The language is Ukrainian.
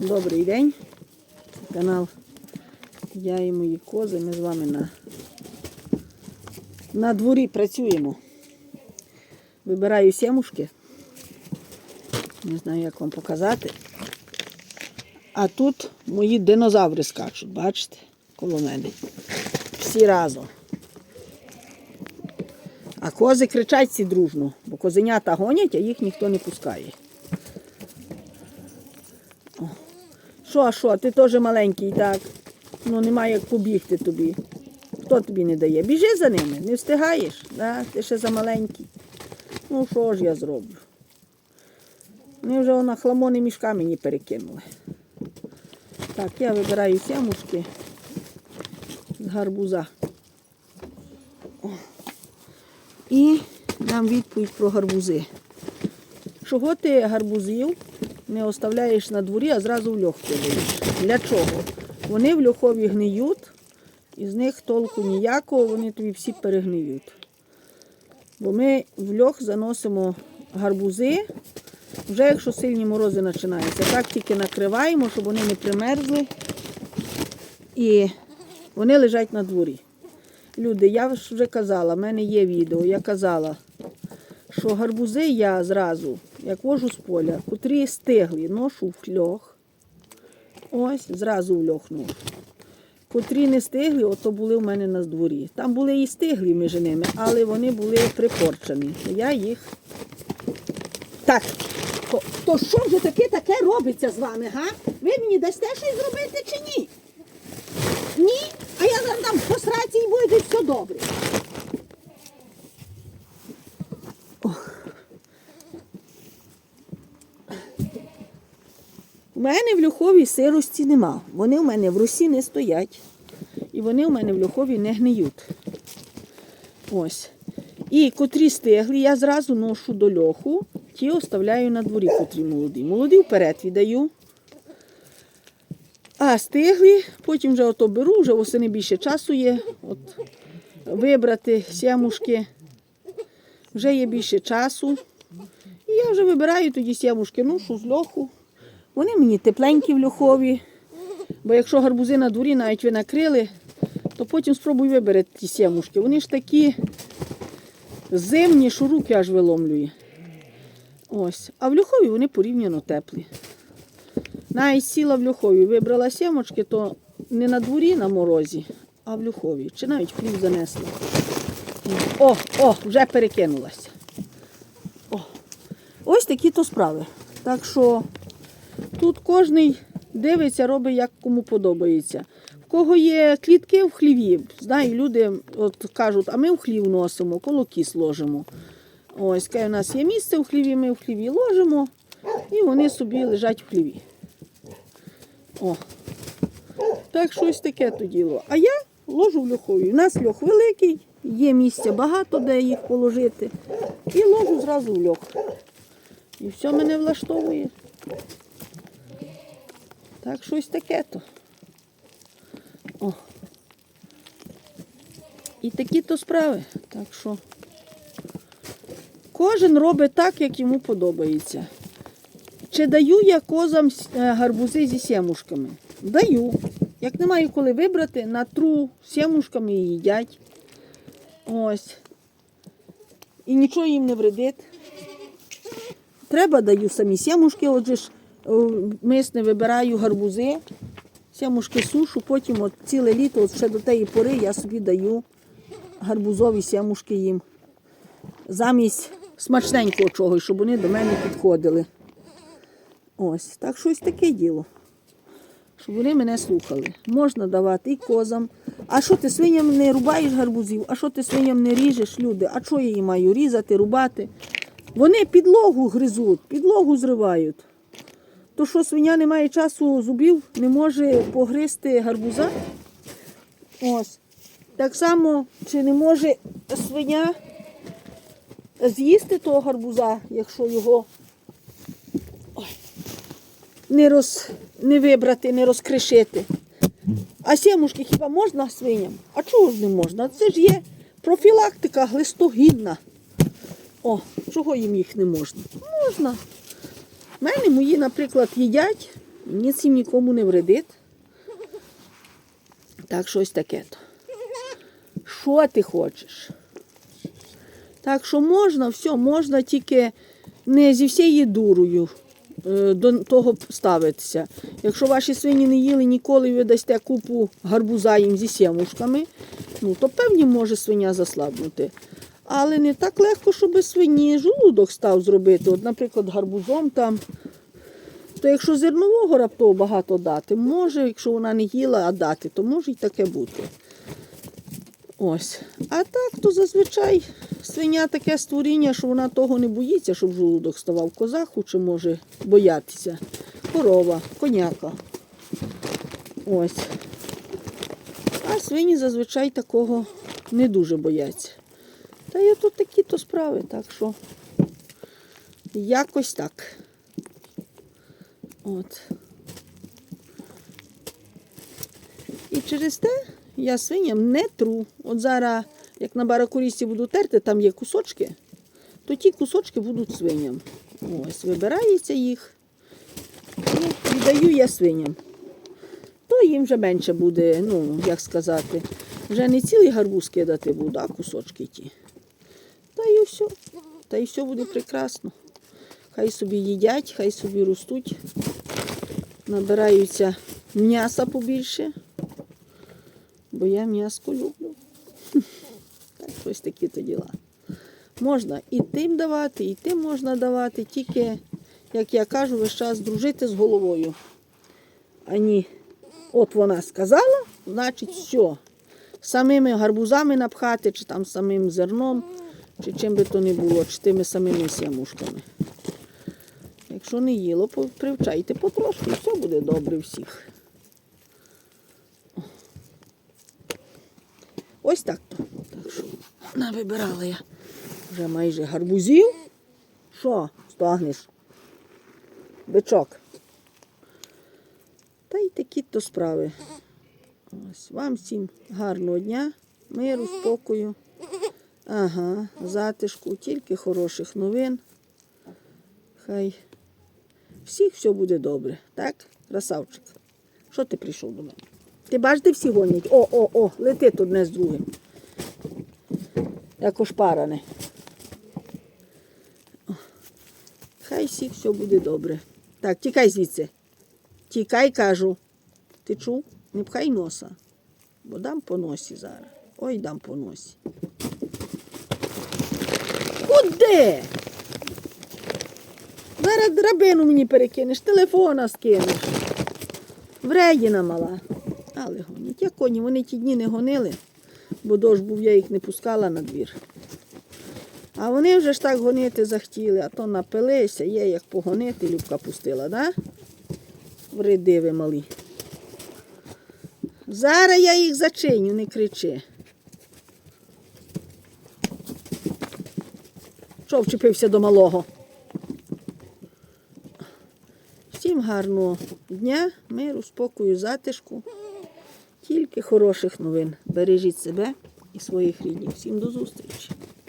Добрий день. Це канал Я і мої кози. Ми з вами на, на дворі працюємо. Вибираю сімушки. Не знаю, як вам показати. А тут мої динозаври скачуть, бачите, коло мене. Всі разом. А кози кричать всі дружно, бо козенята гонять, а їх ніхто не пускає. Що, що, ти теж маленький, так? Ну немає як побігти тобі. Хто тобі не дає? Біжи за ними, не встигаєш, да? ти ще за маленький. Ну що ж я зроблю? Вони вже на хламони мішка мені перекинули. Так, я вибираю сямушки з гарбуза. О. І дам відповідь про гарбузи. Чого ти гарбузів не оставляєш на дворі, а зразу в льох кидаєш? Для чого? Вони в льохові гниють, і з них толку ніякого, вони тобі всі перегниють. Бо ми в льох заносимо гарбузи, вже якщо сильні морози починаються. Так тільки накриваємо, щоб вони не примерзли. І вони лежать на дворі. Люди, я вже казала, в мене є відео, я казала, що гарбузи я зразу, як вожу з поля, котрі стиглі, ношу в льох. Ось, зразу в льох ношу. Котрі не стиглі, ото були в мене на дворі. Там були і стиглі між ними, але вони були припорчені. Я їх. Так, то, що вже таке таке робиться з вами, га? Ви мені дасте щось зробити чи ні? Ні? А я зараз дам по сраці і буде все добре. У мене в льоховій сирості нема. Вони в мене в русі не стоять. І вони в мене в льохові не гниють. Ось. І котрі стиглі, я зразу ношу до льоху, ті оставляю на дворі, котрі молоді. Молоді вперед віддаю. А стиглі, потім вже ото беру, вже восени більше часу є. От, вибрати сямушки. Вже є більше часу. І я вже вибираю тоді сямушки, ношу з льоху. Вони мені тепленькі в льохові. Бо якщо гарбузи на дворі навіть ви накрили, то потім спробуй виберете ті сімушки. Вони ж такі зимні, що руки аж виломлює. Ось. А в льохові вони порівняно теплі. Навіть сіла в льохові, вибрала сімочки, то не на дворі на морозі, а в льохові. Чи навіть хліб занесла. О, о, вже перекинулася. О. Ось такі то справи. Так що тут кожен дивиться, робить, як кому подобається. В кого є клітки в хліві, знаю, люди от кажуть, а ми в хлів носимо, колокіс ложимо. Ось, у нас є місце в хліві, ми в хліві ложимо, і вони собі лежать в хліві. О. Так щось таке то діло. А я ложу в льохові. У нас льох великий, є місця багато, де їх положити. І ложу зразу в льох. І все мене влаштовує. Так, щось таке то. О. І такі то справи. Так що кожен робить так, як йому подобається. Чи даю я козам е, гарбузи зі сімушками? Даю. Як немає коли вибрати, натру сімушками і їдять. Ось. І нічого їм не вредить. Треба даю самі сімушки, отже ж мисне вибираю гарбузи, сімушки сушу, потім от ціле літо, от ще до тієї пори я собі даю гарбузові сімушки їм. Замість смачненького чогось, щоб вони до мене підходили. Ось, так щось таке діло. Щоб вони мене слухали. Можна давати і козам. А що ти свиням не рубаєш гарбузів? А що ти свиням не ріжеш, люди? А що я їм маю різати, рубати? Вони підлогу гризуть, підлогу зривають. То що свиня не має часу зубів, не може погризти гарбуза? Ось. Так само, чи не може свиня з'їсти того гарбуза, якщо його не, роз, не вибрати, не розкришити. А сімушки хіба можна свиням? А чого ж не можна? Це ж є профілактика глистогінна. О, чого їм їх не можна? Можна. У мене мої, наприклад, їдять Ніц їм нікому не вредить. Так, щось таке. то. Що ти хочеш? Так що можна, все, можна тільки не зі всією дурою е, до того ставитися. Якщо ваші свині не їли ніколи, ви дасте купу гарбуза їм зі сімушками, ну то певні може свиня заслабнути. Але не так легко, щоб свині желудок став зробити. От, наприклад, гарбузом там. То якщо зернового раптово багато дати, може, якщо вона не їла, а дати, то може й таке бути. Ось. А так, то зазвичай свиня таке створіння, що вона того не боїться, щоб желудок ставав коза, хоче може боятися. Корова, коняка. Ось. А свині зазвичай такого не дуже бояться. Та є тут такі то справи, так що якось так. От. І через те я свиням не тру. От зараз, як на баракурісті буду терти, там є кусочки, то ті кусочки будуть свиням. Ось, вибирається їх. Ну, віддаю я свиням. То їм вже менше буде, ну, як сказати, вже не цілий гарбуз кидати буду, а кусочки ті. Та і все. Буде прекрасно. Хай собі їдять, хай собі ростуть, набираються м'яса побільше, бо я м'яско люблю. Так, щось такі то діла. Можна і тим давати, і тим можна давати, тільки, як я кажу, весь час дружити з головою. Ані, от вона сказала, значить, все. Самими гарбузами напхати, чи там самим зерном, чи чим би то не було, чи тими самими сямушками. Якщо не їло, привчайте потрошки, все буде добре всіх. Ось так то. Так що навибирала я вже майже гарбузів. Що, стогнеш? Бичок. Та й такі то справи. Ось вам всім гарного дня, миру, спокою. Ага, затишку, тільки хороших новин. Хай всіх все буде добре, так? Красавчик. Що ти прийшов до мене? Ти бачиш, де всі гонять? О, о, о, летить одне з другим. Як ошпаране. Хай всіх все буде добре. Так, тікай звідси. Тікай, кажу. Ти чув? Не пхай носа. Бо дам по носі зараз. Ой, дам по носі. Куди? Зараз драбину мені перекинеш, телефона скинеш. Вредіна мала. Але гонять. Як коні, вони ті дні не гонили, бо дощ був, я їх не пускала на двір. А вони вже ж так гонити захотіли, а то напилися, є як погонити, Любка пустила, да? Вреди ви малі. Зараз я їх зачиню, не кричи. Що вчепився до малого? Всім гарного дня, миру, спокою, затишку. Тільки хороших новин. Бережіть себе і своїх рідних. Всім до зустрічі.